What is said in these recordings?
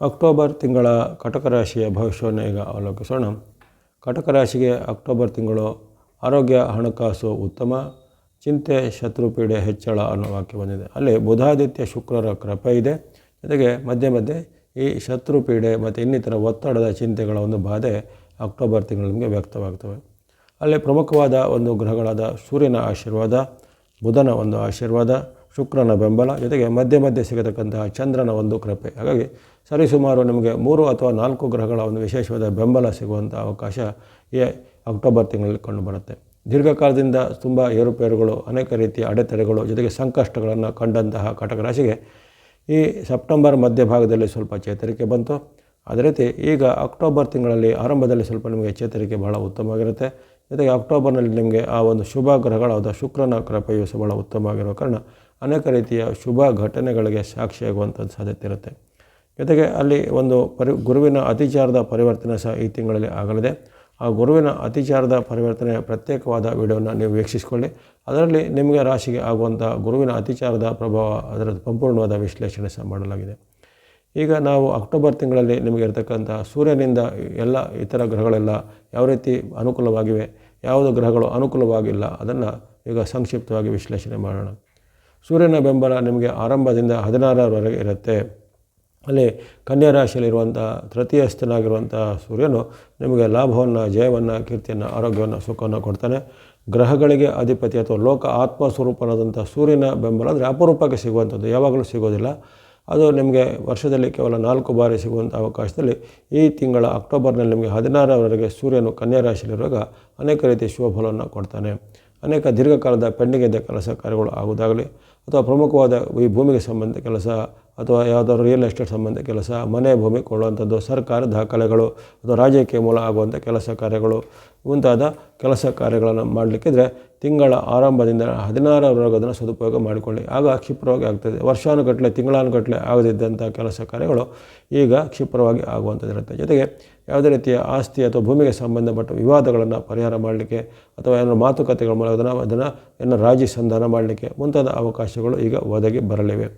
October ತಿಂಗಳ ಕಟಕ ರಾಶಿಯ ಭವಿಷ್ಯವನ್ನು ಈಗ ಅವಲೋಕಿಸೋಣ. ಕಟಕ ರಾಶಿಗೆ ಅಕ್ಟೋಬರ್ ತಿಂಗಳು ಆರೋಗ್ಯ, ಹಣಕಾಸು ಉತ್ತಮ, ಚಿಂತೆ ಶತ್ರುಪೀಡೆ ಹೆಚ್ಚಳ ಅನ್ನೋ ವಾಕ್ಯ ಬಂದಿದೆ. ಅಲ್ಲಿ ಬುಧಾದಿತ್ಯ ಶುಕ್ರರ ಕೃಪೆ ಇದೆ. ಜೊತೆಗೆ ಮಧ್ಯೆ ಮಧ್ಯೆ ಈ ಶತ್ರುಪೀಡೆ ಮತ್ತು ಇನ್ನಿತರ ಒತ್ತಡದ ಚಿಂತೆಗಳ ಒಂದು ಬಾಧೆ ಅಕ್ಟೋಬರ್ ತಿಂಗಳು ನಿಮಗೆ ವ್ಯಕ್ತವಾಗ್ತವೆ. ಅಲ್ಲಿ ಪ್ರಮುಖವಾದ ಒಂದು ಗ್ರಹಗಳಾದ ಸೂರ್ಯನ ಆಶೀರ್ವಾದ, ಬುಧನ ಒಂದು ಆಶೀರ್ವಾದ, ಶುಕ್ರನ ಬೆಂಬಲ, ಜೊತೆಗೆ ಮಧ್ಯೆ ಮಧ್ಯೆ ಸಿಗತಕ್ಕಂತಹ ಚಂದ್ರನ ಒಂದು ಕೃಪೆ. ಹಾಗಾಗಿ ಸರಿಸುಮಾರು ನಿಮಗೆ ಮೂರು ಅಥವಾ ನಾಲ್ಕು ಗ್ರಹಗಳ ಒಂದು ವಿಶೇಷವಾದ ಬೆಂಬಲ ಸಿಗುವಂಥ ಅವಕಾಶ ಈ ಅಕ್ಟೋಬರ್ ತಿಂಗಳಲ್ಲಿ ಕಂಡುಬರುತ್ತೆ ದೀರ್ಘಕಾಲದಿಂದ ತುಂಬ ಏರುಪೇರುಗಳು, ಅನೇಕ ರೀತಿಯ ಅಡೆತಡೆಗಳು, ಜೊತೆಗೆ ಸಂಕಷ್ಟಗಳನ್ನು ಕಂಡಂತಹ ಕಟಕ ರಾಶಿಗೆ ಈ ಸೆಪ್ಟೆಂಬರ್ ಮಧ್ಯಭಾಗದಲ್ಲಿ ಸ್ವಲ್ಪ ಚೇತರಿಕೆ ಬಂತು. ಅದೇ ರೀತಿ ಈಗ ಅಕ್ಟೋಬರ್ ತಿಂಗಳಲ್ಲಿ ಆರಂಭದಲ್ಲಿ ಸ್ವಲ್ಪ ನಿಮಗೆ ಚೇತರಿಕೆ ಬಹಳ ಉತ್ತಮವಾಗಿರುತ್ತೆ. ಜೊತೆಗೆ ಅಕ್ಟೋಬರ್ನಲ್ಲಿ ನಿಮಗೆ ಆ ಒಂದು ಶುಭ ಗ್ರಹಗಳಾದ ಶುಕ್ರನ ಕೃಪೆಯು ಸಹ ಭಾಳ ಉತ್ತಮವಾಗಿರುವ ಕಾರಣ ಅನೇಕ ರೀತಿಯ ಶುಭ ಘಟನೆಗಳಿಗೆ ಸಾಕ್ಷಿಯಾಗುವಂಥದ್ದು ಸಾಧ್ಯತೆ ಇರುತ್ತೆ. ಜೊತೆಗೆ ಅಲ್ಲಿ ಒಂದು ಪರಿ, ಗುರುವಿನ ಅತಿಚಾರದ ಪರಿವರ್ತನೆ ಸಹ ಈ ತಿಂಗಳಲ್ಲಿ ಆಗಲಿದೆ. ಆ ಗುರುವಿನ ಅತಿಚಾರದ ಪರಿವರ್ತನೆ ಪ್ರತ್ಯೇಕವಾದ ವಿಡಿಯೋನ ನೀವು ವೀಕ್ಷಿಸಿಕೊಳ್ಳಿ. ಅದರಲ್ಲಿ ನಿಮಗೆ ರಾಶಿಗೆ ಆಗುವಂಥ ಗುರುವಿನ ಅತಿಚಾರದ ಪ್ರಭಾವ ಅದರ ಸಂಪೂರ್ಣವಾದ ವಿಶ್ಲೇಷಣೆ ಸಹ ಮಾಡಲಾಗಿದೆ. ಈಗ ನಾವು ಅಕ್ಟೋಬರ್ ತಿಂಗಳಲ್ಲಿ ನಿಮಗೆ ಇರತಕ್ಕಂಥ ಸೂರ್ಯನಿಂದ ಎಲ್ಲ ಇತರ ಗ್ರಹಗಳೆಲ್ಲ ಯಾವ ರೀತಿ ಅನುಕೂಲವಾಗಿವೆ, ಯಾವುದು ಗ್ರಹಗಳು ಅನುಕೂಲವಾಗಿಲ್ಲ, ಅದನ್ನು ಈಗ ಸಂಕ್ಷಿಪ್ತವಾಗಿ ವಿಶ್ಲೇಷಣೆ ಮಾಡೋಣ. ಸೂರ್ಯನ ಬೆಂಬಲ ನಿಮಗೆ ಆರಂಭದಿಂದ ಹದಿನಾರರವರೆಗೆ ಇರುತ್ತೆ. ಅಲ್ಲಿ ಕನ್ಯಾ ರಾಶಿಯಲ್ಲಿರುವಂಥ ತೃತೀಯಸ್ಥನಾಗಿರುವಂಥ ಸೂರ್ಯನು ನಿಮಗೆ ಲಾಭವನ್ನು, ಜಯವನ್ನು, ಕೀರ್ತಿಯನ್ನು, ಆರೋಗ್ಯವನ್ನು, ಸುಖವನ್ನು ಕೊಡ್ತಾನೆ. ಗ್ರಹಗಳಿಗೆ ಅಧಿಪತಿ ಅಥವಾ ಲೋಕ ಆತ್ಮ ಸ್ವರೂಪನಾದಂಥ ಸೂರ್ಯನ ಬೆಂಬಲ ಅಂದರೆ ಅಪರೂಪಕ್ಕೆ ಸಿಗುವಂಥದ್ದು, ಯಾವಾಗಲೂ ಸಿಗೋದಿಲ್ಲ. ಅದು ನಿಮಗೆ ವರ್ಷದಲ್ಲಿ ಕೇವಲ ನಾಲ್ಕು ಬಾರಿ ಸಿಗುವಂಥ ಅವಕಾಶದಲ್ಲಿ ಈ ತಿಂಗಳ ಅಕ್ಟೋಬರ್ನಲ್ಲಿ ನಿಮಗೆ ಹದಿನಾರರವರೆಗೆ ಸೂರ್ಯನು ಕನ್ಯಾ ರಾಶಿಯಲ್ಲಿರುವಾಗ ಅನೇಕ ರೀತಿಯ ಶುಭ ಫಲವನ್ನು ಕೊಡ್ತಾನೆ. ಅನೇಕ ದೀರ್ಘಕಾಲದ ಪೆಂಡಿಂಗ್ ಇದ್ದ ಕೆಲಸ ಕಾರ್ಯಗಳು ಆಗುವುದಾಗಲಿ ಅಥವಾ ಪ್ರಮುಖವಾದ ಈ ಭೂಮಿಗೆ ಸಂಬಂಧ ಕೆಲಸ ಅಥವಾ ಯಾವುದಾದ್ರು ರಿಯಲ್ ಎಸ್ಟೇಟ್ ಸಂಬಂಧ ಕೆಲಸ, ಮನೆ ಭೂಮಿ ಕೊಡುವಂಥದ್ದು ಸರ್ಕಾರ ದಾಖಲೆಗಳು ಅಥವಾ ರಾಜಕೀಯ ಮೂಲ ಆಗುವಂಥ ಕೆಲಸ ಕಾರ್ಯಗಳು, ಮುಂತಾದ ಕೆಲಸ ಕಾರ್ಯಗಳನ್ನು ಮಾಡಲಿಕ್ಕಿದ್ರೆ ತಿಂಗಳ ಆರಂಭದಿಂದ ಹದಿನಾರವರೆಗೂ ಅದನ್ನು ಸದುಪಯೋಗ ಮಾಡಿಕೊಳ್ಳಿ. ಆಗ ಕ್ಷಿಪ್ರವಾಗಿ ಆಗ್ತದೆ. ವರ್ಷಾನುಗಟ್ಟಲೆ ತಿಂಗಳಾನುಗಟ್ಟಲೆ ಆಗದಿದ್ದಂಥ ಕೆಲಸ ಕಾರ್ಯಗಳು ಈಗ ಕ್ಷಿಪ್ರವಾಗಿ ಆಗುವಂಥದ್ದಿರುತ್ತೆ. ಜೊತೆಗೆ ಯಾವುದೇ ರೀತಿಯ ಆಸ್ತಿ ಅಥವಾ ಭೂಮಿಗೆ ಸಂಬಂಧಪಟ್ಟ ವಿವಾದಗಳನ್ನು ಪರಿಹಾರ ಮಾಡಲಿಕ್ಕೆ ಅಥವಾ ಏನೋ ಮಾತುಕತೆಗಳ ಮೂಲಕ ಅದನ್ನು ಅದನ್ನು ಏನೋ ರಾಜಿ ಸಂಧಾನ ಮಾಡಲಿಕ್ಕೆ ಮುಂತಾದ ಅವಕಾಶಗಳು ಈಗ ಒದಗಿ ಬರಲಿವೆ.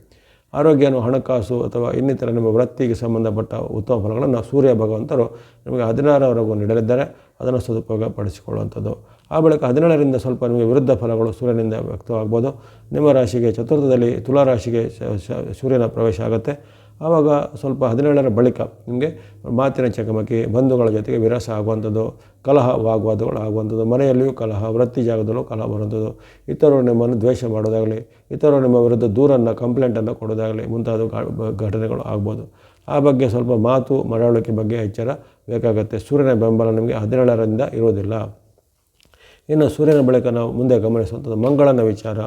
ಆರೋಗ್ಯನು, ಹಣಕಾಸು ಅಥವಾ ಇನ್ನಿತರ ನಿಮ್ಮ ವೃತ್ತಿಗೆ ಸಂಬಂಧಪಟ್ಟ ಉತ್ತಮ ಫಲಗಳನ್ನು ಸೂರ್ಯ ಭಗವಂತರು ನಿಮಗೆ ಹದಿನಾರವರೆಗೂ ನೀಡಲಿದ್ದಾರೆ. ಅದನ್ನು ಸದುಪಯೋಗ ಪಡಿಸಿಕೊಳ್ಳುವಂಥದ್ದು ಆ ಬಳಿಕ ಹದಿನೇಳರಿಂದ ಸ್ವಲ್ಪ ನಿಮಗೆ ವಿರುದ್ಧ ಫಲಗಳು ಸೂರ್ಯನಿಂದ ವ್ಯಕ್ತವಾಗ್ಬೋದು. ನಿಮ್ಮ ರಾಶಿಗೆ ಚತುರ್ಥದಲ್ಲಿ ತುಲಾ ರಾಶಿಗೆ ಸೂರ್ಯನ ಪ್ರವೇಶ ಆಗುತ್ತೆ. ಆವಾಗ ಸ್ವಲ್ಪ ಹದಿನೇಳರ ಬಳಿಕ ನಿಮಗೆ ಮಾತಿನ ಚಕಮಕಿ, ಬಂಧುಗಳ ಜೊತೆಗೆ ವಿರಸ ಆಗುವಂಥದ್ದು, ಕಲಹ ವಾಗ್ವಾದಗಳು ಆಗುವಂಥದ್ದು, ಮನೆಯಲ್ಲಿಯೂ ಕಲಹ, ವೃತ್ತಿ ಜಾಗದಲ್ಲೂ ಕಲಹ ಬರುವಂಥದ್ದು, ಇತರರು ನಿಮ್ಮನ್ನು ದ್ವೇಷ ಮಾಡೋದಾಗಲಿ ಇತರರು ನಿಮ್ಮ ವಿರುದ್ಧ ದೂರನ್ನು ಕಂಪ್ಲೇಂಟನ್ನು ಕೊಡೋದಾಗಲಿ ಮುಂತಾದ ಘಟನೆಗಳು ಆಗ್ಬೋದು. ಆ ಬಗ್ಗೆ ಸ್ವಲ್ಪ ಮಾತು ಮರಳಿಕೆ ಬಗ್ಗೆ ಎಚ್ಚರ ಬೇಕಾಗುತ್ತೆ. ಸೂರ್ಯನ ಬೆಂಬಲ ನಿಮಗೆ ಹದಿನೇಳರಿಂದ ಇರೋದಿಲ್ಲ ಇನ್ನು ಸೂರ್ಯನ ಬಳಿಕ ನಾವು ಮುಂದೆ ಗಮನಿಸುವಂಥದ್ದು ಮಂಗಳನ ವಿಚಾರ.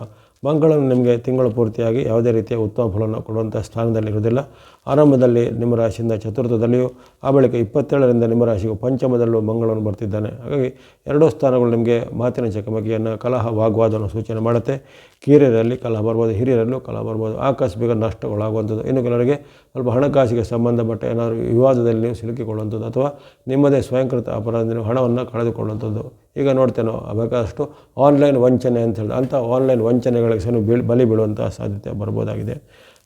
ಮಂಗಳನು ನಿಮಗೆ ತಿಂಗಳು ಪೂರ್ತಿಯಾಗಿ ಯಾವುದೇ ರೀತಿಯ ಉತ್ತಮ ಫಲವನ್ನು ಕೊಡುವಂಥ ಸ್ಥಾನದಲ್ಲಿ ಇರುವುದಿಲ್ಲ. ಆರಂಭದಲ್ಲಿ ನಿಮ್ಮ ರಾಶಿಯಿಂದ ಚತುರ್ಥದಲ್ಲಿಯೂ, ಆ ಬಳಿಕ ಇಪ್ಪತ್ತೇಳರಿಂದ ನಿಮ್ಮ ರಾಶಿಗೂ ಪಂಚಮದಲ್ಲೂ ಮಂಗಳವನ್ನು ಬರ್ತಿದ್ದಾನೆ. ಹಾಗಾಗಿ ಎರಡೂ ಸ್ಥಾನಗಳು ನಿಮಗೆ ಮಾತಿನ ಚಕಮಕಿಯನ್ನು ಕಲಹ ವಾಗ್ವಾದವನ್ನು ಸೂಚನೆ ಮಾಡುತ್ತೆ. ಕಿರಿಯರಲ್ಲಿ ಕಲಹ ಬರ್ಬೋದು ಹಿರಿಯರಲ್ಲೂ ಕಲಹ ಬರ್ಬೋದು ಆಕಸ್ಮಿಕ ನಷ್ಟಗಳಾಗುವಂಥದ್ದು. ಇನ್ನು ಕೆಲವರಿಗೆ ಸ್ವಲ್ಪ ಹಣಕಾಸಿಗೆ ಸಂಬಂಧಪಟ್ಟ ಏನಾದರೂ ವಿವಾದದಲ್ಲಿ ನೀವು ಸಿಲುಕಿಕೊಳ್ಳುವಂಥದ್ದು ಅಥವಾ ನಿಮ್ಮದೇ ಸ್ವಯಂಕೃತ ಅಪರಾಧ ನೀವು ಹಣವನ್ನು ಕಳೆದುಕೊಳ್ಳುವಂಥದ್ದು. ಈಗ ನೋಡ್ತೇನೋ ಬೇಕಾದಷ್ಟು ಆನ್ಲೈನ್ ವಂಚನೆ ಅಂತ ಹೇಳಿ, ಅಂಥ ಆನ್ಲೈನ್ ವಂಚನೆಗಳಿಗೆ ಸಹ ಬೀಳ್, ಬಲಿ ಬೀಳುವಂಥ ಸಾಧ್ಯತೆ ಬರ್ಬೋದಾಗಿದೆ.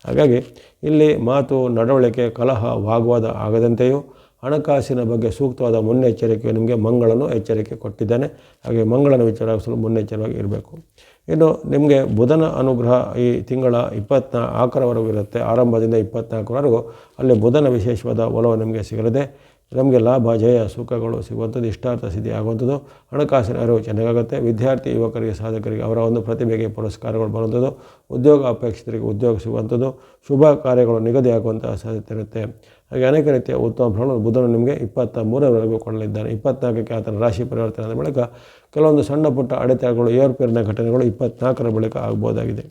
ಹಾಗಾಗಿ ಇಲ್ಲಿ ಮಾತು, ನಡವಳಿಕೆ, ಕಲಹ, ವಾಗ್ವಾದ ಆಗದಂತೆಯೂ ಹಣಕಾಸಿನ ಬಗ್ಗೆ ಸೂಕ್ತವಾದ ಮುನ್ನೆಚ್ಚರಿಕೆ, ನಿಮಗೆ ಮಂಗಳನು ಎಚ್ಚರಿಕೆ ಕೊಟ್ಟಿದ್ದಾನೆ. ಹಾಗೆ ಮಂಗಳನ ವಿಚಾರಿಸಲು ಮುನ್ನೆಚ್ಚರವಾಗಿ ಇರಬೇಕು. ಇನ್ನು ನಿಮಗೆ ಬುಧನ ಅನುಗ್ರಹ ಈ ತಿಂಗಳ ಇಪ್ಪತ್ನಾ ಆಕರವರೆಗೂ ಇರುತ್ತೆ. ಆರಂಭದಿಂದ ಇಪ್ಪತ್ನಾಲ್ಕರವರೆಗೂ ಅಲ್ಲಿ ಬುಧನ ವಿಶೇಷವಾದ ಒಲವು ನಿಮಗೆ ಸಿಗಲಿದೆ. ನಮಗೆ ಲಾಭ, ಜಯ, ಸುಖಗಳು ಸಿಗುವಂಥದ್ದು, ಇಷ್ಟಾರ್ಥ ಸಿದ್ಧಿ ಆಗುವಂಥದ್ದು, ಹಣಕಾಸಿನ ಅರಿವು ಚೆನ್ನಾಗುತ್ತೆ ವಿದ್ಯಾರ್ಥಿ, ಯುವಕರಿಗೆ, ಸಾಧಕರಿಗೆ ಅವರ ಒಂದು ಪ್ರತಿಭೆಗೆ ಪುರಸ್ಕಾರಗಳು ಬರುವಂಥದ್ದು, ಉದ್ಯೋಗ ಅಪೇಕ್ಷಿತರಿಗೆ ಉದ್ಯೋಗ ಸಿಗುವಂಥದ್ದು, ಶುಭ ಕಾರ್ಯಗಳು ನಿಗದಿ ಆಗುವಂಥ ಸಾಧ್ಯತೆ ಇರುತ್ತೆ. ಹಾಗೆ ಅನೇಕ ರೀತಿಯ ಉತ್ತಮ ಫಲಗಳು ಬುಧನು ನಿಮಗೆ ಇಪ್ಪತ್ತ ಮೂರರವರೆಗೂ ಕೊಡಲಿದ್ದಾನೆ. ಇಪ್ಪತ್ನಾಲ್ಕಕ್ಕೆ ಆತನ ರಾಶಿ ಪರಿವರ್ತನೆ ಆದ ಬಳಿಕ ಕೆಲವೊಂದು ಸಣ್ಣ ಪುಟ್ಟ ಅಡೆತಡೆಗಳು, ಏರ್ಪೇರಿನ ಘಟನೆಗಳು ಇಪ್ಪತ್ನಾಲ್ಕರ ಬಳಿಕ ಆಗ್ಬೋದಾಗಿದೆ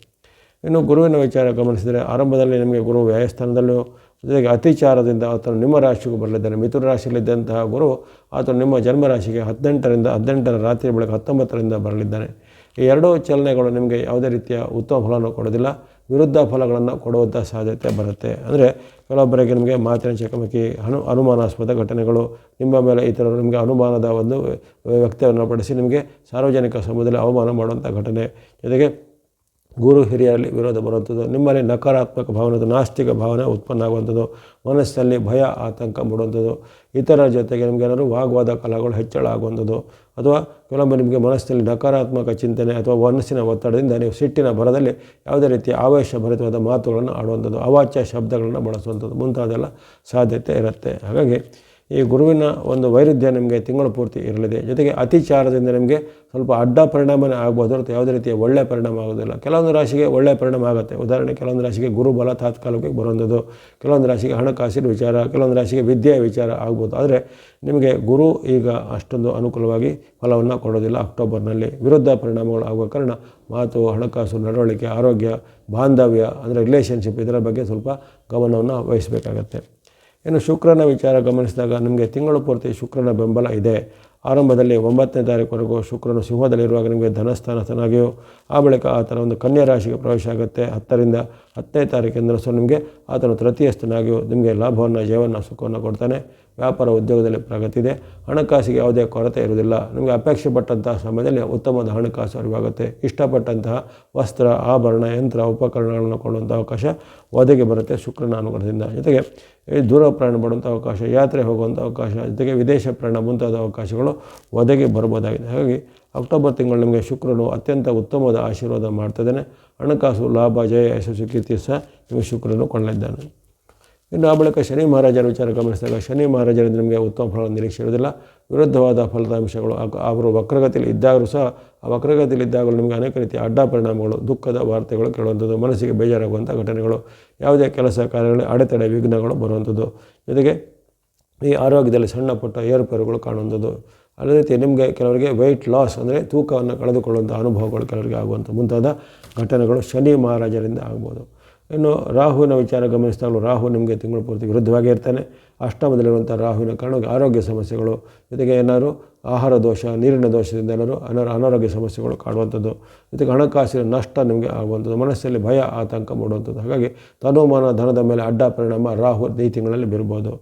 ಇನ್ನು ಗುರುವಿನ ವಿಚಾರ ಗಮನಿಸಿದರೆ ಆರಂಭದಲ್ಲಿ ನಿಮಗೆ ಗುರು ವ್ಯಾಯಸ್ಥಾನದಲ್ಲೂ, ಜೊತೆಗೆ ಅತಿಚಾರದಿಂದ ಆತನು ನಿಮ್ಮ ರಾಶಿಗೂ ಬರಲಿದ್ದಾನೆ. ಮಿಥುನ ರಾಶಿಯಲ್ಲಿದ್ದಂತಹ ಗುರು ಆತನು ನಿಮ್ಮ ಜನ್ಮರಾಶಿಗೆ ಹದಿನೆಂಟರಿಂದ, ಹದಿನೆಂಟರ ರಾತ್ರಿ ಬಳಿಕ ಹತ್ತೊಂಬತ್ತರಿಂದ ಬರಲಿದ್ದಾನೆ. ಈ ಎರಡೂ ಚಲನೆಗಳು ನಿಮಗೆ ಯಾವುದೇ ರೀತಿಯ ಉತ್ತಮ ಫಲವನ್ನು ಕೊಡೋದಿಲ್ಲ. ವಿರುದ್ಧ ಫಲಗಳನ್ನು ಕೊಡುವಂಥ ಸಾಧ್ಯತೆ ಬರುತ್ತೆ. ಅಂದರೆ ಕೆಲವೊಬ್ಬರಿಗೆ ನಿಮಗೆ ಮಾತಿನ ಚಕಮಕಿ, ಅನು, ಅನುಮಾನಾಸ್ಪದ ಘಟನೆಗಳು, ನಿಮ್ಮ ಮೇಲೆ ಈ ಥರ ನಿಮಗೆ ಅನುಮಾನದ ಒಂದು ವ್ಯಕ್ತಿಯನ್ನು ಪಡಿಸಿ ನಿಮಗೆ ಸಾರ್ವಜನಿಕ ಸಮೂಹದಲ್ಲಿ ಅವಮಾನ ಮಾಡುವಂಥ ಘಟನೆ. ಜೊತೆಗೆ ಗುರು ಹಿರಿಯರಲ್ಲಿ ವಿರೋಧ ಬರುವಂಥದ್ದು, ನಿಮ್ಮಲ್ಲಿ ನಕಾರಾತ್ಮಕ ಭಾವನೆ ನಾಸ್ತಿಕ ಭಾವನೆ ಉತ್ಪನ್ನ ಆಗುವಂಥದ್ದು ಮನಸ್ಸಿನಲ್ಲಿ ಭಯ, ಆತಂಕ ಮೂಡುವಂಥದ್ದು, ಇತರ ಜೊತೆಗೆ ನಿಮಗೇನಾದ್ರು ವಾಗ್ವಾದ ಕಲಾಗಳು ಹೆಚ್ಚಳ ಆಗುವಂಥದ್ದು, ಅಥವಾ ಕೆಲವೊಮ್ಮೆ ನಿಮಗೆ ಮನಸ್ಸಿನಲ್ಲಿ ನಕಾರಾತ್ಮಕ ಚಿಂತನೆ ಅಥವಾ ಮನಸ್ಸಿನ ಒತ್ತಡದಿಂದ ನೀವು ಸಿಟ್ಟಿನ ಬರದಲ್ಲಿ ಯಾವುದೇ ರೀತಿಯ ಆವೇಶಭರಿತವಾದ ಮಾತುಗಳನ್ನು ಆಡುವಂಥದ್ದು, ಅವಾಚ್ಯ ಶಬ್ದಗಳನ್ನು ಬಳಸುವಂಥದ್ದು ಮುಂತಾದೆಲ್ಲ ಸಾಧ್ಯತೆ ಇರುತ್ತೆ. ಹಾಗಾಗಿ ಈ ಗುರುವಿನ ಒಂದು ವೈರುಧ್ಯ ನಿಮಗೆ ತಿಂಗಳು ಪೂರ್ತಿ ಇರಲಿದೆ. ಜೊತೆಗೆ ಅತಿಚಾರದಿಂದ ನಿಮಗೆ ಸ್ವಲ್ಪ ಅಡ್ಡ ಪರಿಣಾಮನೇ ಆಗ್ಬೋದು ಹೊರತು ಯಾವುದೇ ರೀತಿಯ ಒಳ್ಳೆಯ ಪರಿಣಾಮ ಆಗೋದಿಲ್ಲ. ಕೆಲವೊಂದು ರಾಶಿಗೆ ಒಳ್ಳೆಯ ಪರಿಣಾಮ ಆಗುತ್ತೆ. ಉದಾಹರಣೆ ಕೆಲವೊಂದು ರಾಶಿಗೆ ಗುರುಬಲ ತಾತ್ಕಾಲಿಕಕ್ಕೆ ಬರುವಂಥದ್ದು, ಕೆಲವೊಂದು ರಾಶಿಗೆ ಹಣಕಾಸಿನ ವಿಚಾರ, ಕೆಲವೊಂದು ರಾಶಿಗೆ ವಿದ್ಯೆಯ ವಿಚಾರ ಆಗ್ಬೋದು. ಆದರೆ ನಿಮಗೆ ಗುರು ಈಗ ಅಷ್ಟೊಂದು ಅನುಕೂಲವಾಗಿ ಫಲವನ್ನು ಕೊಡೋದಿಲ್ಲ ಅಕ್ಟೋಬರ್ನಲ್ಲಿ. ವಿರುದ್ಧ ಪರಿಣಾಮಗಳು ಆಗುವ ಕಾರಣ ಮಾತು, ಹಣಕಾಸು, ನಡವಳಿಕೆ, ಆರೋಗ್ಯ, ಬಾಂಧವ್ಯ, ಅಂದರೆ ರಿಲೇಷನ್ಶಿಪ್ ಇದರ ಬಗ್ಗೆ ಸ್ವಲ್ಪ ಗಮನವನ್ನು ವಹಿಸಬೇಕಾಗತ್ತೆ. ಇನ್ನು ಶುಕ್ರನ ವಿಚಾರ ಗಮನಿಸಿದಾಗ ನಿಮಗೆ ತಿಂಗಳು ಪೂರ್ತಿ ಶುಕ್ರನ ಬೆಂಬಲ ಇದೆ. ಆರಂಭದಲ್ಲಿ ಒಂಬತ್ತನೇ ತಾರೀಕುವರೆಗೂ ಶುಕ್ರನು ಸಿಂಹದಲ್ಲಿರುವಾಗ ನಿಮಗೆ ಧನಸ್ಥಾನ ಚೆನ್ನಾಗಿಯೋ ಆ ಬಳಿಕ ಆತನ ಒಂದು ಕನ್ಯಾ ರಾಶಿಗೆ ಪ್ರವೇಶ ಆಗುತ್ತೆ. ಹತ್ತರಿಂದ ಹತ್ತನೇ ತಾರೀಕಿಂದ ಸೊ ನಿಮಗೆ ಆತನು ತೃತೀಯಸ್ಥನಾಗಿಯೋ ನಿಮಗೆ ಲಾಭವನ್ನು ಜೀವನ ಸುಖವನ್ನು ಕೊಡ್ತಾನೆ. ವ್ಯಾಪಾರ ಉದ್ಯೋಗದಲ್ಲಿ ಪ್ರಗತಿ ಇದೆ. ಹಣಕಾಸಿಗೆ ಯಾವುದೇ ಕೊರತೆ ಇರುವುದಿಲ್ಲ. ನಿಮಗೆ ಅಪೇಕ್ಷೆ ಪಟ್ಟಂತಹ ಸಮಯದಲ್ಲಿ ಉತ್ತಮವಾದ ಹಣಕಾಸು ಅರಿವಾಗುತ್ತೆ. ಇಷ್ಟಪಟ್ಟಂತಹ ವಸ್ತ್ರ, ಆಭರಣ, ಯಂತ್ರ, ಉಪಕರಣಗಳನ್ನು ಕೊಡುವಂಥ ಅವಕಾಶ ಒದಗಿ ಬರುತ್ತೆ ಶುಕ್ರನ ಅನುಗ್ರಹದಿಂದ. ಜೊತೆಗೆ ದೂರ ಪ್ರಯಾಣ ಮಾಡುವಂಥ ಅವಕಾಶ, ಯಾತ್ರೆ ಹೋಗುವಂಥ ಅವಕಾಶ, ಜೊತೆಗೆ ವಿದೇಶ ಪ್ರಯಾಣ ಮುಂತಾದ ಅವಕಾಶಗಳು ಒದಗಿ ಬರ್ಬೋದಾಗಿದೆ ಹಾಗಾಗಿ ಅಕ್ಟೋಬರ್ ತಿಂಗಳು ನಿಮಗೆ ಶುಕ್ರನು ಅತ್ಯಂತ ಉತ್ತಮವಾದ ಆಶೀರ್ವಾದ ಮಾಡ್ತಿದ್ದಾನೆ ಹಣಕಾಸು, ಲಾಭ, ಜಯ ಯಶಸ್ವಿ ಕೀರ್ತಿ ಸಹ ನಿಮಗೆ ಶುಕ್ರನು ಕೊಳ್ಳಿದ್ದಾನೆ ಇನ್ನು ಆ ಬಳಿಕ ಶನಿ ಮಹಾರಾಜರ ವಿಚಾರ ಗಮನಿಸಿದಾಗ ಶನಿ ಮಹಾರಾಜರಿಂದ ನಿಮಗೆ ಉತ್ತಮ ಫಲ ನಿರೀಕ್ಷೆ ಇರುವುದಿಲ್ಲ. ವಿರುದ್ಧವಾದ ಫಲಿತಾಂಶಗಳು ಅವರು ವಕ್ರಗತಿಯಲ್ಲಿ ಇದ್ದಾಗಲೂ ಸಹ ಆ ವಕ್ರಗತಿಯಲ್ಲಿ ಇದ್ದಾಗಲೂ ನಿಮಗೆ ಅನೇಕ ರೀತಿಯ ಅಡ್ಡ ಪರಿಣಾಮಗಳು, ದುಃಖದ ವಾರ್ತೆಗಳು ಕೇಳುವಂಥದ್ದು, ಮನಸ್ಸಿಗೆ ಬೇಜಾರಾಗುವಂಥ ಘಟನೆಗಳು, ಯಾವುದೇ ಕೆಲಸ ಕಾರ್ಯಗಳಲ್ಲಿ ಅಡೆತಡೆ, ವಿಘ್ನಗಳು ಬರುವಂಥದ್ದು. ಜೊತೆಗೆ ಈ ಆರೋಗ್ಯದಲ್ಲಿ ಸಣ್ಣ ಪುಟ್ಟ ಏರುಪೇರುಗಳು ಕಾಣುವಂಥದ್ದು. ಅದೇ ರೀತಿ ನಿಮಗೆ ಕೆಲವರಿಗೆ ವೆಯ್ಟ್ ಲಾಸ್ ಅಂದರೆ ತೂಕವನ್ನು ಕಳೆದುಕೊಳ್ಳುವಂಥ ಅನುಭವಗಳು ಕೆಲವರಿಗೆ ಆಗುವಂಥ ಮುಂತಾದ ಘಟನೆಗಳು ಶನಿ ಮಹಾರಾಜರಿಂದ ಆಗ್ಬೋದು. ಇನ್ನು ರಾಹುವಿನ ವಿಚಾರ ಗಮನಿಸಿದಾಗಲೂ ರಾಹು ನಿಮಗೆ ತಿಂಗಳು ಪೂರ್ತಿ ವಿರುದ್ಧವಾಗಿ ಇರ್ತಾನೆ. ಅಷ್ಟಮದಲ್ಲಿರುವಂಥ ರಾಹುವಿನ ಕಾರಣ ಆರೋಗ್ಯ ಸಮಸ್ಯೆಗಳು ಜೊತೆಗೆ ಏನಾದ್ರು ಆಹಾರ ದೋಷ, ನೀರಿನ ದೋಷದಿಂದ ಏನಾದ್ರು ಅನಾರ ಅನಾರೋಗ್ಯ ಸಮಸ್ಯೆಗಳು ಕಾಡುವಂಥದ್ದು, ಜೊತೆಗೆ ಹಣಕಾಸಿನ ನಷ್ಟ ನಿಮಗೆ ಆಗುವಂಥದ್ದು, ಮನಸ್ಸಲ್ಲಿ ಭಯ, ಆತಂಕ ಮೂಡುವಂಥದ್ದು. ಹಾಗಾಗಿ ತನುಮಾನ ಧನದ ಮೇಲೆ ಅಡ್ಡ ಪರಿಣಾಮ ರಾಹು ಈ ತಿಂಗಳಲ್ಲಿ ಬೀರ್ಬೋದು.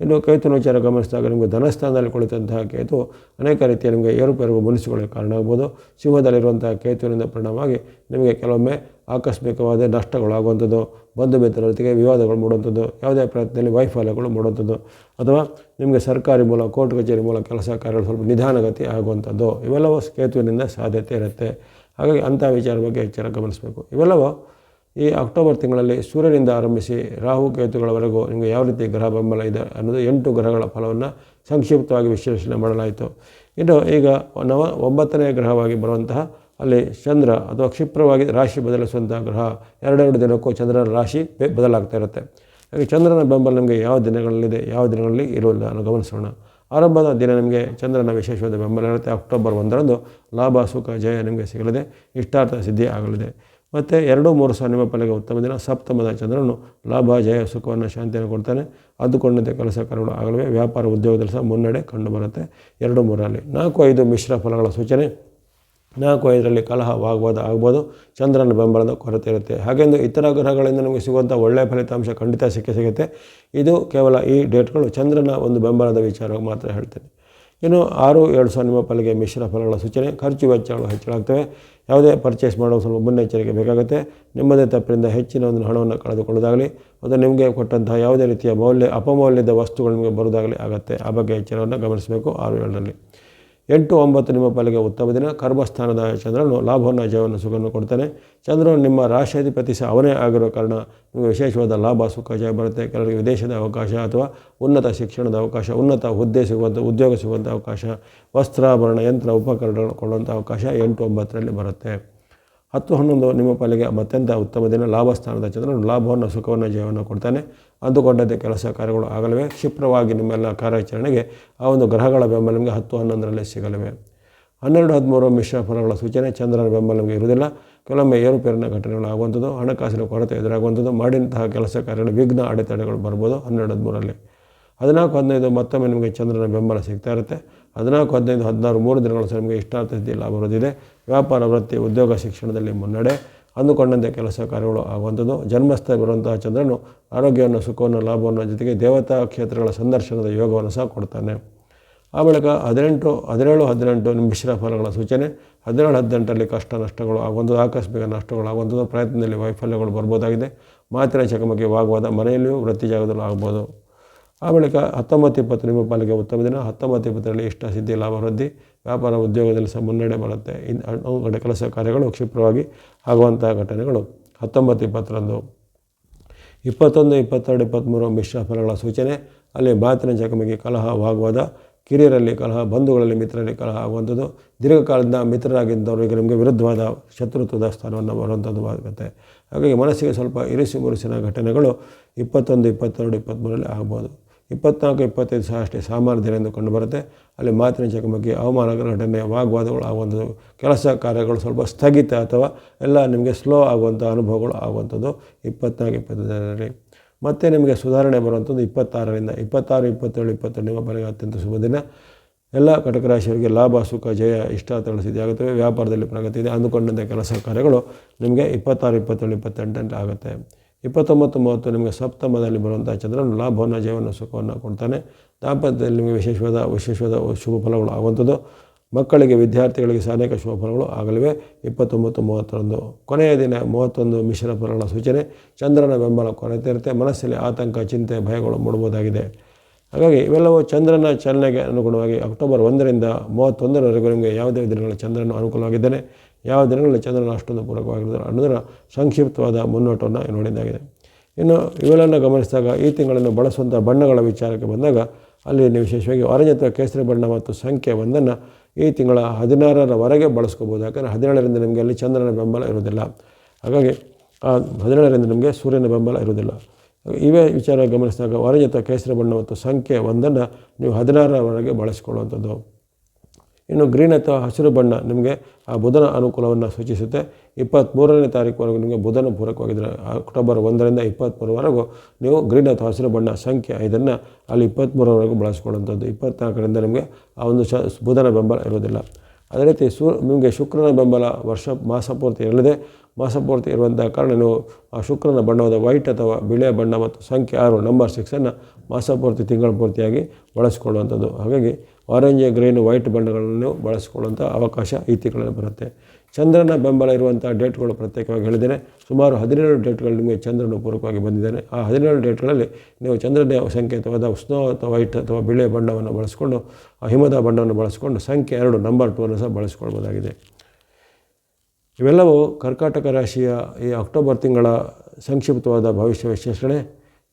ಇನ್ನು ಕೇತುನ ವಿಚಾರ ಗಮನಿಸಿದಾಗ ನಿಮಗೆ ಧನಸ್ಥಾನದಲ್ಲಿ ಕುಳಿತಂತಹ ಕೇತು ಅನೇಕ ರೀತಿಯ ನಿಮಗೆ ಏರುಪೇರು ಮುನಿಸಿಕೊಳ್ಳಲು ಕಾರಣ ಆಗ್ಬೋದು. ಸಿಂಹದಲ್ಲಿರುವಂತಹ ಕೇತುವಿನಿಂದ ಪರಿಣಾಮವಾಗಿ ನಿಮಗೆ ಕೆಲವೊಮ್ಮೆ ಆಕಸ್ಮಿಕವಾದ ನಷ್ಟಗಳಾಗುವಂಥದ್ದು ಬಂಧು ಮಿತ್ರರ ಜೊತೆಗೆ ವಿವಾದಗಳು ಮೂಡುವಂಥದ್ದು, ಯಾವುದೇ ಪ್ರಯತ್ನದಲ್ಲಿ ವೈಫಲ್ಯಗಳು ಮೂಡುವಂಥದ್ದು, ಅಥವಾ ನಿಮಗೆ ಸರ್ಕಾರಿ ಮೂಲ ಕೋರ್ಟ್ ಕಚೇರಿ ಮೂಲಕ ಕೆಲಸ ಕಾರ್ಯಗಳು ಸ್ವಲ್ಪ ನಿಧಾನಗತಿ ಆಗುವಂಥದ್ದು, ಇವೆಲ್ಲವೂ ಕೇತುವಿನಿಂದ ಸಾಧ್ಯತೆ ಇರುತ್ತೆ. ಹಾಗಾಗಿ ಅಂಥ ವಿಚಾರ ಬಗ್ಗೆ ಎಚ್ಚರ ಗಮನಿಸಬೇಕು. ಇವೆಲ್ಲವೂ ಈ ಅಕ್ಟೋಬರ್ ತಿಂಗಳಲ್ಲಿ ಸೂರ್ಯನಿಂದ ಆರಂಭಿಸಿ ರಾಹು ಕೇತುಗಳವರೆಗೂ ನಿಮಗೆ ಯಾವ ರೀತಿ ಗ್ರಹ ಬೆಂಬಲ ಇದೆ ಅನ್ನೋದು ಎಂಟು ಗ್ರಹಗಳ ಫಲವನ್ನು ಸಂಕ್ಷಿಪ್ತವಾಗಿ ವಿಶ್ಲೇಷಣೆ ಮಾಡಲಾಯಿತು. ಇನ್ನು ಈಗ ನವ ಒಂಬತ್ತನೇ ಗ್ರಹವಾಗಿ ಬರುವಂತಹ ಅಲ್ಲಿ ಚಂದ್ರ ಅಥವಾ ಕ್ಷಿಪ್ರವಾಗಿ ರಾಶಿ ಬದಲಿಸುವಂಥ ಗ್ರಹ ಎರಡೆರಡು ದಿನಕ್ಕೂ ಚಂದ್ರನ ರಾಶಿ ಬದಲಾಗ್ತಾ ಇರುತ್ತೆ. ಹಾಗೆ ಚಂದ್ರನ ಬೆಂಬಲ ನಿಮಗೆ ಯಾವ ದಿನಗಳಲ್ಲಿದೆ, ಯಾವ ದಿನಗಳಲ್ಲಿ ಇರುವುದಿಲ್ಲ ಅನ್ನೋ ಗಮನಿಸೋಣ. ಆರಂಭದ ದಿನ ನಿಮಗೆ ಚಂದ್ರನ ವಿಶೇಷವಾದ ಬೆಂಬಲ ಇರುತ್ತೆ. ಅಕ್ಟೋಬರ್ ಒಂದರಂದು ಲಾಭ, ಸುಖ, ಜಯ ನಿಮಗೆ ಸಿಗಲಿದೆ. ಇಷ್ಟಾರ್ಥ ಸಿದ್ಧಿ ಆಗಲಿದೆ. ಮತ್ತು ಎರಡು ಮೂರು ಸಹ ನಿಮ್ಮ ಉತ್ತಮ ದಿನ. ಸಪ್ತಮದ ಚಂದ್ರನು ಲಾಭ, ಜಯ, ಸುಖವನ್ನು, ಶಾಂತಿಯನ್ನು ಕೊಡ್ತಾನೆ. ಅಂದುಕೊಂಡಂತೆ ಕೆಲಸ ಕಾರ್ಯಗಳು ಆಗಲಿವೆ. ವ್ಯಾಪಾರ ಉದ್ಯೋಗದಲ್ಲಿ ಸಹ ಮುನ್ನಡೆ ಕಂಡುಬರುತ್ತೆ. ಎರಡು ಮೂರರಲ್ಲಿ ನಾಲ್ಕು ಐದು ಮಿಶ್ರ ಫಲಗಳ ಸೂಚನೆ. ನಾಲ್ಕು ಐದರಲ್ಲಿ ಕಲಹ, ವಾಗ್ವಾದ ಆಗ್ಬೋದು. ಚಂದ್ರನ ಬೆಂಬಲದ ಕೊರತೆ ಇರುತ್ತೆ. ಹಾಗೆಂದು ಇತರ ಗ್ರಹಗಳಿಂದ ನಮಗೆ ಸಿಗುವಂಥ ಒಳ್ಳೆಯ ಫಲಿತಾಂಶ ಖಂಡಿತ ಸಿಕ್ಕೇ ಸಿಗುತ್ತೆ. ಇದು ಕೇವಲ ಈ ಡೇಟ್ಗಳು ಚಂದ್ರನ ಒಂದು ಬೆಂಬಲದ ವಿಚಾರ ಮಾತ್ರ ಹೇಳ್ತೇನೆ. ಇನ್ನು ಆರು ಎರಡು ಸಾವಿರ ನಿಮ್ಮ ಪಾಲಿಗೆ ಮಿಶ್ರ ಫಲಗಳ ಸೂಚನೆ, ಖರ್ಚು ವೆಚ್ಚಗಳು ಹೆಚ್ಚಳಾಗ್ತವೆ. ಯಾವುದೇ ಪರ್ಚೇಸ್ ಮಾಡೋ ಸ್ವಲ್ಪ ಮುನ್ನೆಚ್ಚರಿಕೆ ಬೇಕಾಗುತ್ತೆ. ನಿಮ್ಮದೇ ತಪ್ಪಿನಿಂದ ಹೆಚ್ಚಿನ ಒಂದು ಹಣವನ್ನು ಕಳೆದುಕೊಳ್ಳೋದಾಗಲಿ ಅಥವಾ ನಿಮಗೆ ಕೊಟ್ಟಂತಹ ಯಾವುದೇ ರೀತಿಯ ಮೌಲ್ಯ, ಅಪಮೌಲ್ಯದ ವಸ್ತುಗಳು ನಿಮಗೆ ಬರೋದಾಗಲಿ ಆಗುತ್ತೆ. ಆ ಬಗ್ಗೆ ಎಚ್ಚರವನ್ನು ಗಮನಿಸಬೇಕು. ಆರು ಏಳರಲ್ಲಿ. ಎಂಟು ಒಂಬತ್ತು ನಿಮ್ಮ ಪಾಲಿಗೆ ಉತ್ತಮ ದಿನ. ಕರ್ಮಸ್ಥಾನದ ಚಂದ್ರನು ಲಾಭವನ್ನು ಜಯವನ್ನು ಸುಖವನ್ನು ಕೊಡ್ತಾನೆ. ಚಂದ್ರನು ನಿಮ್ಮ ರಾಷ್ಟ್ರಾಧಿಪತಿ ಸಹ ಅವನೇ ಆಗಿರೋ ಕಾರಣ ನಿಮಗೆ ವಿಶೇಷವಾದ ಲಾಭ, ಸುಖ, ಜಯ ಬರುತ್ತೆ. ಕೆಲವರಿಗೆ ವಿದೇಶದ ಅವಕಾಶ ಅಥವಾ ಉನ್ನತ ಶಿಕ್ಷಣದ ಅವಕಾಶ, ಉನ್ನತ ಹುದ್ದೆ ಸಿಗುವಂಥ ಉದ್ಯೋಗ ಸಿಗುವಂಥ ಅವಕಾಶ ವಸ್ತ್ರಾಭರಣ ಯಂತ್ರ ಉಪಕರಣಗಳು ಕೊಡುವಂಥ ಅವಕಾಶ ಎಂಟು ಒಂಬತ್ತರಲ್ಲಿ ಬರುತ್ತೆ. ಹತ್ತು ಹನ್ನೊಂದು ನಿಮ್ಮ ಪಾಲಿಗೆ ಅತ್ಯಂತ ಉತ್ತಮ ದಿನ, ಲಾಭ ಸ್ಥಾನದ ಚಂದ್ರನು ಲಾಭವನ್ನು, ಸುಖವನ್ನು, ಜಯವನ್ನು ಕೊಡ್ತಾನೆ. ಅಂದುಕೊಂಡಂತೆ ಕೆಲಸ ಕಾರ್ಯಗಳು ಆಗಲಿವೆ. ಕ್ಷಿಪ್ರವಾಗಿ ನಿಮ್ಮೆಲ್ಲ ಕಾರ್ಯಾಚರಣೆಗೆ ಆ ಒಂದು ಗ್ರಹಗಳ ಬೆಂಬಲ ನಿಮಗೆ ಹತ್ತು ಹನ್ನೊಂದರಲ್ಲಿ ಸಿಗಲಿವೆ. ಹನ್ನೆರಡು ಹದಿಮೂರು ಮಿಶ್ರ ಫಲಗಳ ಸೂಚನೆ ಚಂದ್ರನ ಬೆಂಬಲ ನಿಮಗೆ ಇರುವುದಿಲ್ಲ. ಕೆಲವೊಮ್ಮೆ ಏರುಪೇರಿನ ಘಟನೆಗಳು ಆಗುವಂಥದ್ದು, ಹಣಕಾಸಿನ ಕೊರತೆ ಎದುರಾಗುವಂಥದ್ದು, ಮಾಡಿದಂತಹ ಕೆಲಸ ಕಾರ್ಯಗಳು, ವಿಘ್ನ ಅಡೆತಡೆಗಳು ಬರ್ಬೋದು ಹನ್ನೆರಡು ಹದಿಮೂರಲ್ಲಿ ಹದಿನಾಲ್ಕು ಹದಿನೈದು ಮತ್ತೊಮ್ಮೆ ನಿಮಗೆ ಚಂದ್ರನ ಬೆಂಬಲ ಸಿಗ್ತಾ ಇರುತ್ತೆ. ಹದಿನಾಲ್ಕು, ಹದಿನೈದು, ಹದಿನಾರು, ಮೂರು ದಿನಗಳ ಸಮಯಕ್ಕೆ ಇಷ್ಟಾರ್ಥ ಲಾಭ ಬರೋದಿದೆ ವ್ಯಾಪಾರ, ವೃತ್ತಿ, ಉದ್ಯೋಗ ಶಿಕ್ಷಣದಲ್ಲಿ ಮುನ್ನಡೆ ಅಂದುಕೊಂಡಂತೆ ಕೆಲಸ ಕಾರ್ಯಗಳು ಆಗುವಂಥದ್ದು. ಜನ್ಮಸ್ಥ ಬರುವಂತಹ ಚಂದ್ರನು ಆರೋಗ್ಯವನ್ನು, ಸುಖವನ್ನು, ಲಾಭವನ್ನು ಜೊತೆಗೆ ದೇವತಾ ಕ್ಷೇತ್ರಗಳ ಸಂದರ್ಶನದ ಯೋಗವನ್ನು ಸಹ ಕೊಡ್ತಾನೆ. ಆ ಬಳಿಕ ಹದಿನೆಂಟು, ಹದಿನೇಳು, ಹದಿನೆಂಟು ಮಿಶ್ರ ಫಲಗಳ ಸೂಚನೆ. ಹದಿನೇಳು, ಹದಿನೆಂಟರಲ್ಲಿ ಕಷ್ಟ ನಷ್ಟಗಳು ಆಗುವಂಥದ್ದು, ಆಕಸ್ಮಿಕ ನಷ್ಟಗಳು ಆಗುವಂಥದ್ದು, ಪ್ರಯತ್ನದಲ್ಲಿ ವೈಫಲ್ಯಗಳು ಬರ್ಬೋದಾಗಿದೆ. ಮಾತಿನ ಚಕಮಕಿ ವಾಗ್ವಾದ ಮನೆಯಲ್ಲಿಯೂ ವೃತ್ತಿ ಜಾಗದಲ್ಲೂ ಆಗ್ಬೋದು. ಆ ಬಳಿಕ ಹತ್ತೊಂಬತ್ತು ಇಪ್ಪತ್ತು ನಿಮ್ಮ ಪಾಲಿಗೆ ಉತ್ತಮ ದಿನ. ಹತ್ತೊಂಬತ್ತು ಇಪ್ಪತ್ತರಲ್ಲಿ ಇಷ್ಟ ಸಿದ್ಧಿ ಲಾಭ ವೃದ್ಧಿ, ವ್ಯಾಪಾರ ಉದ್ಯೋಗದಲ್ಲಿ ಸಹ ಮುನ್ನಡೆ ಬರುತ್ತೆ. ಇನ್ನು ಕಡೆ ಕೆಲಸ ಕಾರ್ಯಗಳು ಕ್ಷಿಪ್ರವಾಗಿ ಆಗುವಂಥ ಘಟನೆಗಳು. ಹತ್ತೊಂಬತ್ತು ಇಪ್ಪತ್ತರಂದು ಇಪ್ಪತ್ತೊಂದು, ಇಪ್ಪತ್ತೆರಡು, ಇಪ್ಪತ್ತ್ಮೂರು ಮಿಶ್ರ ಫಲಗಳ ಸೂಚನೆ. ಅಲ್ಲಿ ಮಾತಿನ ಚಕಮಕಿ ಕಲಹ ವಾಗ್ವಾದ, ಕಿರಿಯರಲ್ಲಿ ಕಲಹ, ಬಂಧುಗಳಲ್ಲಿ ಮಿತ್ರರಲ್ಲಿ ಕಲಹ ಆಗುವಂಥದ್ದು. ದೀರ್ಘಕಾಲದಿಂದ ಮಿತ್ರರಾಗಿದ್ದವರಿಗೆ ನಿಮಗೆ ವಿರುದ್ಧವಾದ ಶತ್ರುತ್ವದ ಸ್ಥಾನವನ್ನು ಬರುವಂಥದ್ದು ಆಗುತ್ತೆ. ಹಾಗಾಗಿ ಮನಸ್ಸಿಗೆ ಸ್ವಲ್ಪ ಇರಿಸಿ ಮುರಿಸಿನ ಘಟನೆಗಳು ಇಪ್ಪತ್ತೊಂದು, ಇಪ್ಪತ್ತೆರಡು ಇಪ್ಪತ್ತ್ಮೂರಲ್ಲಿ ಆಗ್ಬೋದು. ಇಪ್ಪತ್ನಾಲ್ಕು, ಇಪ್ಪತ್ತೈದು ಸಹ ಅಷ್ಟೇ ಎಂದು ಕಂಡುಬರುತ್ತೆ ಅಲ್ಲಿ ಮಾತಿನ ಚಕಮಕಿ ಅವಮಾನಗಳ ಘಟನೆ, ವಾಗ್ವಾದಗಳು ಆಗುವಂಥದ್ದು, ಕೆಲಸ ಕಾರ್ಯಗಳು ಸ್ವಲ್ಪ ಸ್ಥಗಿತ ಅಥವಾ ಎಲ್ಲ ನಿಮಗೆ ಸ್ಲೋ ಆಗುವಂಥ ಅನುಭವಗಳು ಆಗುವಂಥದ್ದು ಇಪ್ಪತ್ನಾಲ್ಕು, ಇಪ್ಪತ್ತೈದರಲ್ಲಿ. ಮತ್ತು ನಿಮಗೆ ಸುಧಾರಣೆ ಬರುವಂಥದ್ದು ಇಪ್ಪತ್ತಾರರಿಂದ. ಇಪ್ಪತ್ತಾರು, ಇಪ್ಪತ್ತೇಳು ಇಪ್ಪತ್ತೆರಡು ನಿಮ್ಮ ಅತ್ಯಂತ ಶುಭ ದಿನ. ಎಲ್ಲ ಕಟಕ ರಾಶಿಯವರಿಗೆ ಲಾಭ, ಸುಖ, ಜಯ, ಇಷ್ಟ ಸಿದ್ಧಿಯಾಗುತ್ತವೆ. ವ್ಯಾಪಾರದಲ್ಲಿ ಪ್ರಗತಿ ಇದೆ. ಅಂದುಕೊಂಡಂಥ ಕೆಲಸ ಕಾರ್ಯಗಳು ನಿಮಗೆ ಇಪ್ಪತ್ತಾರು, ಇಪ್ಪತ್ತೇಳು, ಇಪ್ಪತ್ತೆಂಟರಲ್ಲಿ ಆಗುತ್ತೆ. ಇಪ್ಪತ್ತೊಂಬತ್ತು ಮೂವತ್ತು ನಿಮಗೆ ಸಪ್ತಮದಲ್ಲಿ ಬರುವಂಥ ಚಂದ್ರನು ಲಾಭವನ್ನು ಜೀವನ ಸುಖವನ್ನು ಕೊಡ್ತಾನೆ. ದಾಂಪತ್ಯದಲ್ಲಿ ನಿಮಗೆ ವಿಶೇಷವಾದ ವಿಶೇಷವಾದ ಶುಭ ಫಲಗಳು ಆಗುವಂಥದ್ದು. ಮಕ್ಕಳಿಗೆ, ವಿದ್ಯಾರ್ಥಿಗಳಿಗೆ ಅನೇಕ ಶುಭ ಫಲಗಳು ಆಗಲಿವೆ. ಇಪ್ಪತ್ತೊಂಬತ್ತು ಮೂವತ್ತೊಂದು ಕೊನೆಯ ದಿನ ಮೂವತ್ತೊಂದು ಮಿಶ್ರ ಫಲಗಳ ಸೂಚನೆ. ಚಂದ್ರನ ಬೆಂಬಲ ಕೊರತೆ ಇರುತ್ತೆ. ಮನಸ್ಸಲ್ಲಿ ಆತಂಕ, ಚಿಂತೆ, ಭಯಗಳು ಮೂಡಬಹುದಾಗಿದೆ. ಹಾಗಾಗಿ ಇವೆಲ್ಲವೂ ಚಂದ್ರನ ಚಲನೆಗೆ ಅನುಗುಣವಾಗಿ ಅಕ್ಟೋಬರ್ ಒಂದರಿಂದ ಮೂವತ್ತೊಂದರವರೆಗೂ ನಿಮಗೆ ಯಾವುದೇ ದಿನಗಳ ಚಂದ್ರನು ಅನುಕೂಲವಾಗಿದ್ದಾನೆ. ಯಾವ ದಿನಗಳಲ್ಲಿ ಚಂದ್ರನ ಅಷ್ಟೊಂದು ಪೂರಕವಾಗಿರ್ತಾರೆ ಅನ್ನೋದರ ಸಂಕ್ಷಿಪ್ತವಾದ ಮುನ್ನೋಟವನ್ನು ನೋಡಿದ್ದಾಗಿದೆ. ಇನ್ನು ಇವೆಲ್ಲನ್ನು ಗಮನಿಸಿದಾಗ ಈ ತಿಂಗಳನ್ನು ಬಳಸುವಂಥ ಬಣ್ಣಗಳ ವಿಚಾರಕ್ಕೆ ಬಂದಾಗ ಅಲ್ಲಿ ವಿಶೇಷವಾಗಿ ಆರೆಂಜ್ ಅಥವಾ ಕೇಸರಿ ಬಣ್ಣ ಮತ್ತು ಸಂಖ್ಯೆ ಒಂದನ್ನು ಈ ತಿಂಗಳ ಹದಿನಾರರವರೆಗೆ ಬಳಸ್ಕೋಬೋದು. ಯಾಕಂದರೆ ಹದಿನೇಳರಿಂದ ನಿಮಗೆ ಅಲ್ಲಿ ಚಂದ್ರನ ಬೆಂಬಲ ಇರೋದಿಲ್ಲ ಹಾಗಾಗಿ ಹದಿನೇಳರಿಂದ ನಿಮಗೆ ಸೂರ್ಯನ ಬೆಂಬಲ ಇರೋದಿಲ್ಲ ಇವೇ ವಿಚಾರ ಗಮನಿಸಿದಾಗ ಆರೆಂಜ್ ಅಥವಾ ಕೇಸರಿ ಬಣ್ಣ ಮತ್ತು ಸಂಖ್ಯೆ ಒಂದನ್ನು ನೀವು ಹದಿನಾರರವರೆಗೆ ಬಳಸಿಕೊಳ್ಳುವಂಥದ್ದು. ಇನ್ನು ಗ್ರೀನ್ ಅಥವಾ ಹಸಿರು ಬಣ್ಣ ನಿಮಗೆ ಆ ಬುಧನ ಅನುಕೂಲವನ್ನು ಸೂಚಿಸುತ್ತೆ. ಇಪ್ಪತ್ತ್ಮೂರನೇ ತಾರೀಕುವರೆಗೂ ನಿಮಗೆ ಬುಧನ ಪೂರಕವಾಗಿದ್ದರೆ ಅಕ್ಟೋಬರ್ ಒಂದರಿಂದ ಇಪ್ಪತ್ತ್ಮೂರವರೆಗೂ ನೀವು ಗ್ರೀನ್ ಅಥವಾ ಹಸಿರು ಬಣ್ಣ ಸಂಖ್ಯೆ ಐದನ್ನು ಅಲ್ಲಿ ಇಪ್ಪತ್ತ್ಮೂರವರೆಗೂ ಬಳಸ್ಕೊಳ್ಳುವಂಥದ್ದು. ಇಪ್ಪತ್ತ್ನಾಲ್ಕರಿಂದ ನಿಮಗೆ ಆ ಒಂದು ಶ ಬುಧನ ಬೆಂಬಲ ಇರೋದಿಲ್ಲ ಅದೇ ರೀತಿ ಸೂ, ನಿಮಗೆ ಶುಕ್ರನ ಬೆಂಬಲ ವರ್ಷ ಮಾಸಪೂರ್ತಿ ಇರಲಿದೆ. ಮಾಸ ಪೂರ್ತಿ ಇರುವಂಥ ಕಾರಣ ನೀವು ಆ ಶುಕ್ರನ ಬಣ್ಣವಾದ ವೈಟ್ ಅಥವಾ ಬಿಳಿಯ ಬಣ್ಣ ಮತ್ತು ಸಂಖ್ಯೆ ಆರು ನಂಬರ್ ಸಿಕ್ಸನ್ನು ಮಾಸ ಪೂರ್ತಿ ತಿಂಗಳ ಪೂರ್ತಿಯಾಗಿ ಬಳಸ್ಕೊಳ್ಳುವಂಥದ್ದು. ಹಾಗಾಗಿ ಆರೆಂಜ್ ಗ್ರೀನ್ ವೈಟ್ ಬಣ್ಣಗಳನ್ನು ಬಳಸ್ಕೊಳ್ಳುವಂಥ ಅವಕಾಶ ಈ ತಿಂಗಳಲ್ಲಿ ಬರುತ್ತೆ. ಚಂದ್ರನ ಬೆಂಬಲ ಇರುವಂಥ ಡೇಟ್ಗಳು ಪ್ರತ್ಯೇಕವಾಗಿ ಹೇಳಿದ್ದೇನೆ. ಸುಮಾರು ಹದಿನೇಳು ಡೇಟ್ಗಳು ನಿಮಗೆ ಚಂದ್ರನು ಪೂರಕವಾಗಿ ಬಂದಿದ್ದಾನೆ. ಆ ಹದಿನೇಳು ಡೇಟ್ಗಳಲ್ಲಿ ನೀವು ಚಂದ್ರನ ಸಂಕೇತವಾದ ಸ್ನೋ ಅಥವಾ ವೈಟ್ ಅಥವಾ ಬಿಳಿಯ ಬಣ್ಣವನ್ನು ಬಳಸಿಕೊಂಡು ಆ ಹಿಮದ ಬಣ್ಣವನ್ನು ಬಳಸಿಕೊಂಡು ಸಂಖ್ಯೆ ಎರಡು ನಂಬರ್ ಟೂನ್ನು ಸಹ ಬಳಸ್ಕೊಳ್ಬೋದಾಗಿದೆ. ಇವೆಲ್ಲವೂ ಕರ್ಕಾಟಕ ರಾಶಿಯ ಈ ಅಕ್ಟೋಬರ್ ತಿಂಗಳ ಸಂಕ್ಷಿಪ್ತವಾದ ಭವಿಷ್ಯ ವಿಶ್ಲೇಷಣೆ.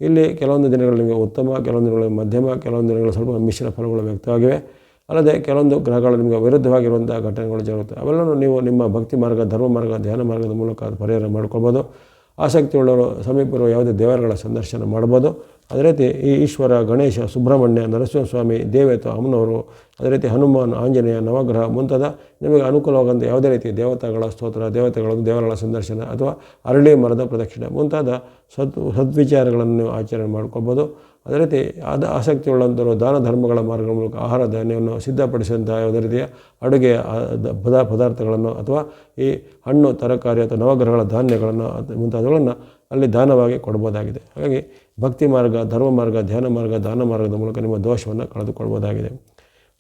ಇಲ್ಲಿ ಕೆಲವೊಂದು ದಿನಗಳು ನಿಮಗೆ ಉತ್ತಮ, ಕೆಲವೊಂದು ದಿನಗಳು ಮಧ್ಯಮ, ಕೆಲವೊಂದು ದಿನಗಳು ಸ್ವಲ್ಪ ಮಿಶ್ರ ಫಲಗಳು ವ್ಯಕ್ತವಾಗಿವೆ. ಅಲ್ಲದೆ ಕೆಲವೊಂದು ಗ್ರಹಗಳು ನಿಮಗೆ ವಿರುದ್ಧವಾಗಿರುವಂಥ ಘಟನೆಗಳು ಜರುಗುತ್ತೆ. ಅವೆಲ್ಲವೂ ನೀವು ನಿಮ್ಮ ಭಕ್ತಿ ಮಾರ್ಗ, ಧರ್ಮ ಮಾರ್ಗ, ಧ್ಯಾನ ಮಾರ್ಗದ ಮೂಲಕ ಪರಿಹಾರ ಮಾಡ್ಕೊಳ್ಬೋದು. ಆಸಕ್ತಿ ಉಳ್ಳವರು ಸಮೀಪಿರುವ ಯಾವುದೇ ದೇವರುಗಳ ಸಂದರ್ಶನ ಮಾಡ್ಬೋದು. ಅದೇ ರೀತಿ ಈ ಈಶ್ವರ, ಗಣೇಶ, ಸುಬ್ರಹ್ಮಣ್ಯ, ನರಸಿಂಹಸ್ವಾಮಿ, ದೇವತ, ಅಮ್ಮನವರು, ಅದೇ ರೀತಿ ಹನುಮಾನ್, ಆಂಜನೇಯ, ನವಗ್ರಹ ಮುಂತಾದ ನಿಮಗೆ ಅನುಕೂಲವಾಗುವಂಥ ಯಾವುದೇ ರೀತಿ ದೇವತೆಗಳ ಸ್ತೋತ್ರ, ದೇವತೆಗಳ ದೇವರಗಳ ಸಂದರ್ಶನ ಅಥವಾ ಅರಳಿ ಮರದ ಪ್ರದಕ್ಷಿಣೆ ಮುಂತಾದ ಸದ್, ಸದ್ವಿಚಾರಗಳನ್ನು ನೀವು ಆಚರಣೆ ಮಾಡ್ಕೊಳ್ಬೋದು ಅದೇ ರೀತಿ ಅದು ಆಸಕ್ತಿ ಉಳ್ಳಂಥವರು ದಾನ ಧರ್ಮಗಳ ಮಾರ್ಗಗಳ ಮೂಲಕ ಆಹಾರ ಧಾನ್ಯವನ್ನು ಸಿದ್ಧಪಡಿಸಿದಂಥ ಯಾವುದೇ ರೀತಿಯ ಅಡುಗೆ ಪದ, ಪದಾರ್ಥಗಳನ್ನು ಅಥವಾ ಈ ಹಣ್ಣು, ತರಕಾರಿ ಅಥವಾ ನವಗ್ರಹಗಳ ಧಾನ್ಯಗಳನ್ನು ಮುಂತಾದವುಗಳನ್ನು ಅಲ್ಲಿ ದಾನವಾಗಿ ಕೊಡ್ಬೋದಾಗಿದೆ. ಹಾಗಾಗಿ ಭಕ್ತಿ ಮಾರ್ಗ, ಧರ್ಮ ಮಾರ್ಗ, ಧ್ಯಾನ ಮಾರ್ಗ, ದಾನ ಮಾರ್ಗದ ಮೂಲಕ ನಿಮ್ಮ ದೋಷವನ್ನು ಕಳೆದುಕೊಳ್ಬೋದಾಗಿದೆ.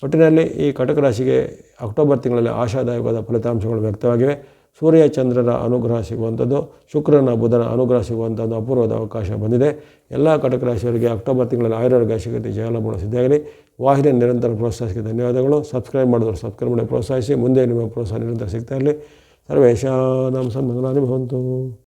ಒಟ್ಟಿನಲ್ಲಿ ಈ ಕಟಕ ರಾಶಿಗೆ ಅಕ್ಟೋಬರ್ ತಿಂಗಳಲ್ಲಿ ಆಶಾದಾಯಕವಾದ ಫಲಿತಾಂಶಗಳು ವ್ಯಕ್ತವಾಗಿವೆ. ಸೂರ್ಯ ಚಂದ್ರರ ಅನುಗ್ರಹ ಸಿಗುವಂಥದ್ದು, ಶುಕ್ರನ ಬುಧನ ಅನುಗ್ರಹ ಸಿಗುವಂಥದ್ದು ಅಪೂರ್ವದ ಅವಕಾಶ ಬಂದಿದೆ. ಎಲ್ಲ ಕಟಕ ರಾಶಿಯವರಿಗೆ ಅಕ್ಟೋಬರ್ ತಿಂಗಳಲ್ಲಿ ಆಯುರ್ವೇದ ಸಿಗುತ್ತೆ ಜಯಲಾಭ ಸಿದ್ಧಾಗಲಿ ವಾಹಿನಿ ನಿರಂತರ ಪ್ರೋತ್ಸಾಹಕ್ಕೆ ಧನ್ಯವಾದಗಳು. ಸಬ್ಸ್ಕ್ರೈಬ್ ಮಾಡಿದ್ರು ಸಬ್ಸ್ಕ್ರೈಬ್ ಮಾಡಿ ಪ್ರೋತ್ಸಾಹಿಸಿ. ಮುಂದೆ ನಿಮ್ಮ ಪ್ರೋತ್ಸಾಹ ನಿರಂತರ ಸಿಗ್ತಾ ಇರಲಿ. ಭವಂತು.